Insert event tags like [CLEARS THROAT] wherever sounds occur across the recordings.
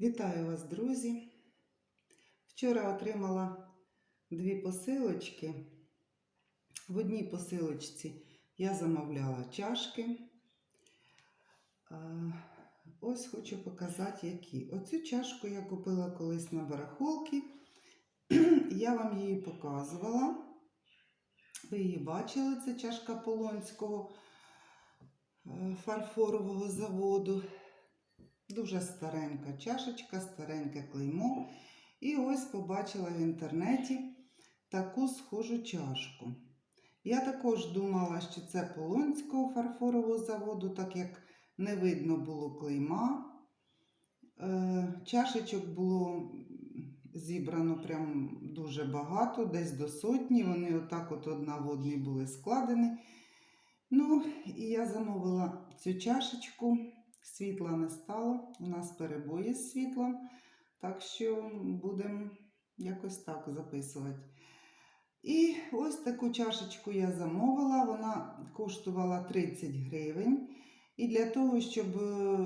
Вітаю вас, друзі! Вчора отримала дві посилочки. В одній посилочці я замовляла чашки. Ось хочу показати, які. Оцю чашку я купила колись на барахолці. [CLEARS THROAT] Я вам її показувала. Ви її бачили, це чашка Полонського е, фарфорового заводу. Дуже старенька чашечка, стареньке клеймо. І ось побачила в інтернеті таку схожу чашку. Я також думала, що це Полонського фарфорового заводу, так як не видно було клейма. Е, Чашечок було зібрано прям дуже багато, десь до сотні. Вони отак от одна в одній були складені. Ну, і я замовила цю чашечку. Світла не стало, у нас перебої з світлом, так що будемо якось так записувати. І ось таку чашечку я замовила, вона коштувала 30 гривень. І для того, щоб е,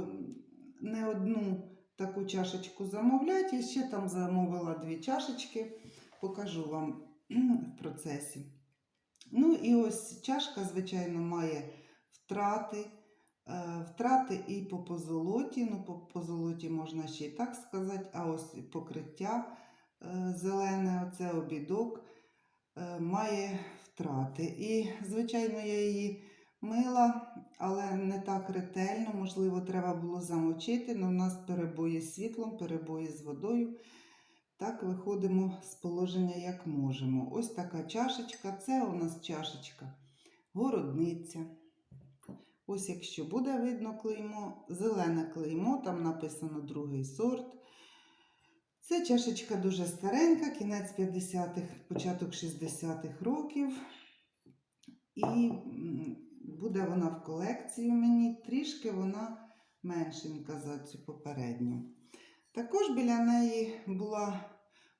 не одну таку чашечку замовляти, я ще там замовила дві чашечки, покажу вам в процесі. Ну і ось чашка, звичайно, має втрати. Е, Втрати і по позолоті, ну по позолоті можна ще й так сказати, а ось покриття е, зелене, оце обідок, е, має втрати. І, звичайно, я її мила, але не так ретельно, можливо, треба було замочити, але в нас перебої з світлом, перебої з водою. Так виходимо з положення, як можемо. Ось така чашечка, це у нас чашечка городниця. Ось якщо буде видно клеймо, зелене клеймо, там написано другий сорт. Це чашечка дуже старенька, кінець 50-х, початок 60-х років. І буде вона в колекції мені, трішки вона меншенька за цю попередню. Також біля неї була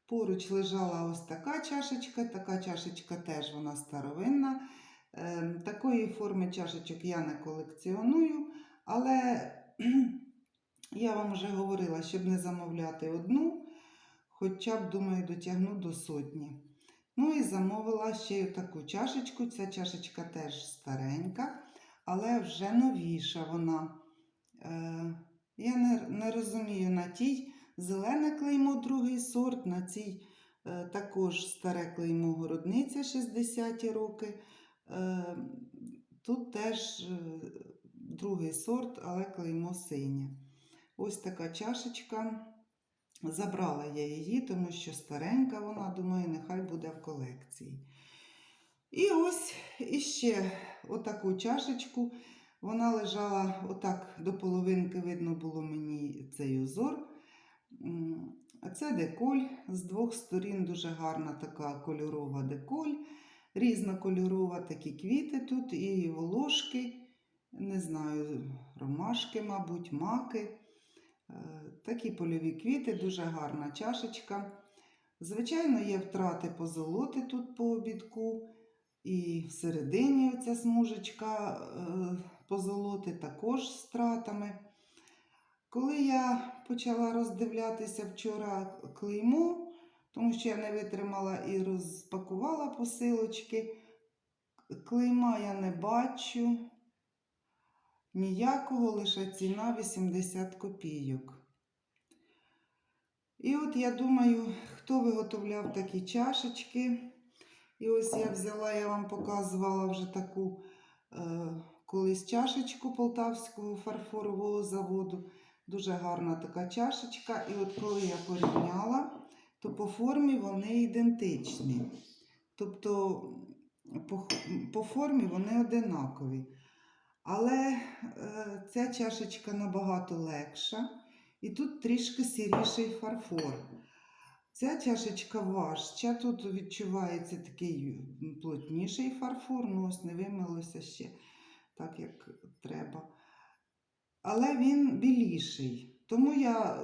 поруч лежала ось така чашечка. Така чашечка теж вона старовинна. Ем, Такої форми чашечок я не колекціоную, але [CLEARS THROAT] я вам вже говорила, щоб не замовляти одну, хоча б, думаю, дотягну до сотні. Ну і замовила ще таку чашечку. Ця чашечка теж старенька, але вже новіша вона. Е, Я не, не розумію, на тій зелене клеймо другий сорт, на цій е, також старе клеймо городниця 60-ті роки. Е, Тут теж е, другий сорт, але клеймо синє. Ось така чашечка. Забрала я її, тому що старенька вона, думаю, нехай буде в колекції. І ось іще отаку чашечку. Вона лежала отак до половинки, видно було мені цей узор. Це деколь. З двох сторін дуже гарна така кольорова деколь різнокольорова такі квіти тут, і волошки, не знаю, ромашки, мабуть, маки. Е, Такі польові квіти, дуже гарна чашечка. Звичайно, є втрати позолоти тут по обідку. І всередині оця смужечка е, позолоти також з втратами. Коли я почала роздивлятися вчора клеймо, тому що я не витримала і розпакувала посилочки. Клейма я не бачу. Ніякого лише ціна 80 копійок. І от я думаю, хто виготовляв такі чашечки. І ось я взяла, я вам показувала вже таку е, колись чашечку Полтавського фарфорового заводу. Дуже гарна така чашечка. І от коли я порівняла, то по формі вони ідентичні. Тобто по, по формі вони одинакові. Але е, ця чашечка набагато легша, і тут трішки сіріший фарфор. Ця чашечка важча, тут відчувається такий плотніший фарфор, ну ось не вимилося ще так, як треба. Але він біліший. Тому я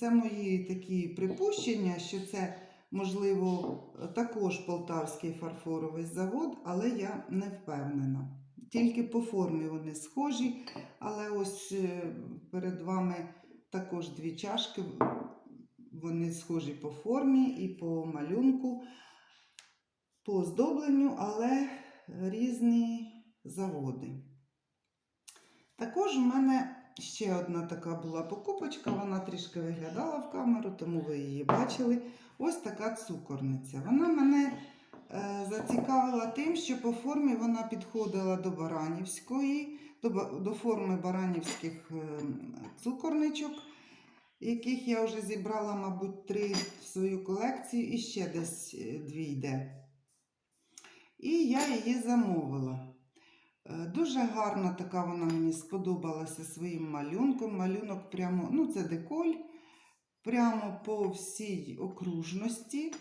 це мої такі припущення, що це, можливо, також Полтавський фарфоровий завод, але я не впевнена. Тільки по формі вони схожі, але ось е, перед вами також дві чашки. Вони схожі по формі і по малюнку, по оздобленню, але різні заводи. Також у мене ще одна така була покупочка, вона трішки виглядала в камеру, тому ви її бачили. Ось така цукорниця. Вона мене е, зацікавила тим, що по формі вона підходила до Баранівської, до, до форми баранівських е, цукорничок, яких я вже зібрала, мабуть, три в свою колекцію і ще десь е, дві йде. І я її замовила. Е, Дуже гарна така вона мені сподобалася своїм малюнком. Малюнок прямо, ну це деколь, прямо по всій окружності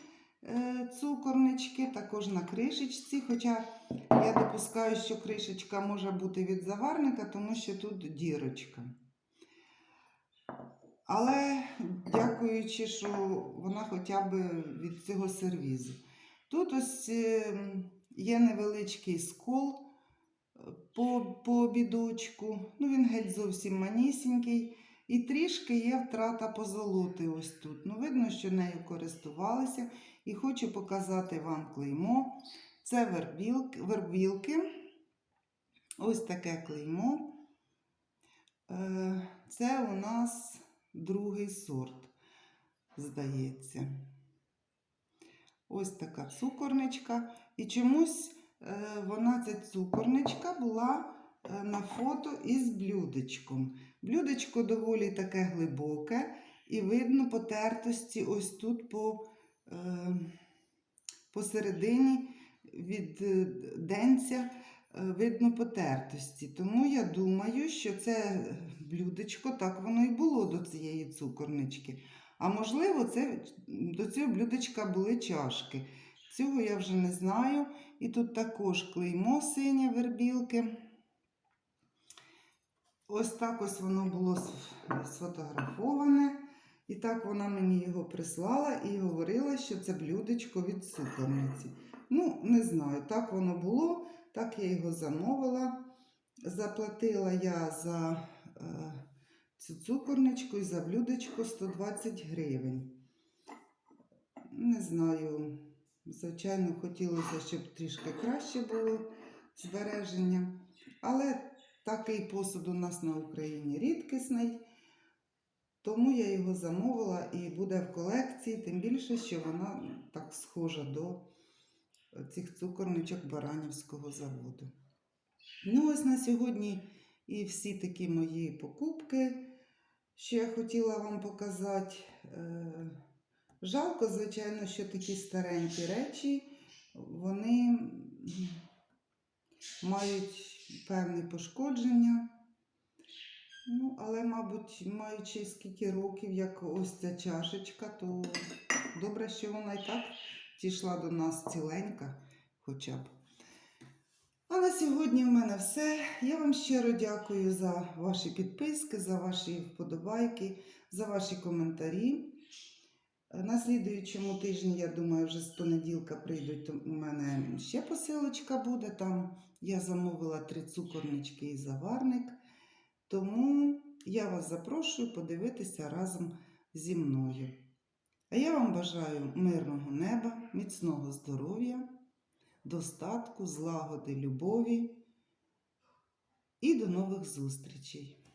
е, цукорнички, також на кришечці. Хоча я допускаю, що кришечка може бути від заварника, тому що тут дірочка. Але дякуючи, що вона хоча б від цього сервізу. Тут ось е, є невеличкий скол по, по обідочку. Ну, він геть зовсім манісінький. І трішки є втрата позолоти ось тут. Ну, видно, що нею користувалися. І хочу показати вам клеймо. Це вербілки, вербілки. Ось таке клеймо. Е, Це у нас другий сорт, здається. Ось така цукорничка. І чомусь вона, ця цукорничка, була е, на фото із блюдечком. Блюдечко доволі таке глибоке, і видно потертості ось тут по, е, посередині від е, денця е, видно потертості. Тому я думаю, що це блюдечко так воно і було до цієї цукорнички. А можливо, це до цього блюдечка були чашки. Цього я вже не знаю. І тут також клеймо синє вербілки. Ось так ось воно було сфотографоване. І так вона мені його прислала і говорила, що це блюдечко від цукорниці. Ну, не знаю, так воно було, так я його замовила. Заплатила я за е, цю цукорничку і за блюдечко 120 гривень. Не знаю, звичайно, хотілося, щоб трішки краще було збереження. Але такий посуд у нас на Україні рідкісний. Тому я його замовила і буде в колекції, тим більше, що вона так схожа до цих цукорничок Баранівського заводу. Ну, ось на сьогодні і всі такі мої покупки, що я хотіла вам показати. Жалко, звичайно, що такі старенькі речі, вони мають певні пошкодження. Ну, але, мабуть, маючи скільки років, як ось ця чашечка, то добре, що вона і так дійшла до нас ціленька хоча б. А на сьогодні в мене все. Я вам щиро дякую за ваші підписки, за ваші вподобайки, за ваші коментарі. На слідуючому тижні, я думаю, вже з понеділка прийдуть. У мене ще посилочка буде. Там я замовила три цукорнички і заварник. Тому я вас запрошую подивитися разом зі мною. А я вам бажаю мирного неба, міцного здоров'я, достатку, злагоди, любові і до нових зустрічей!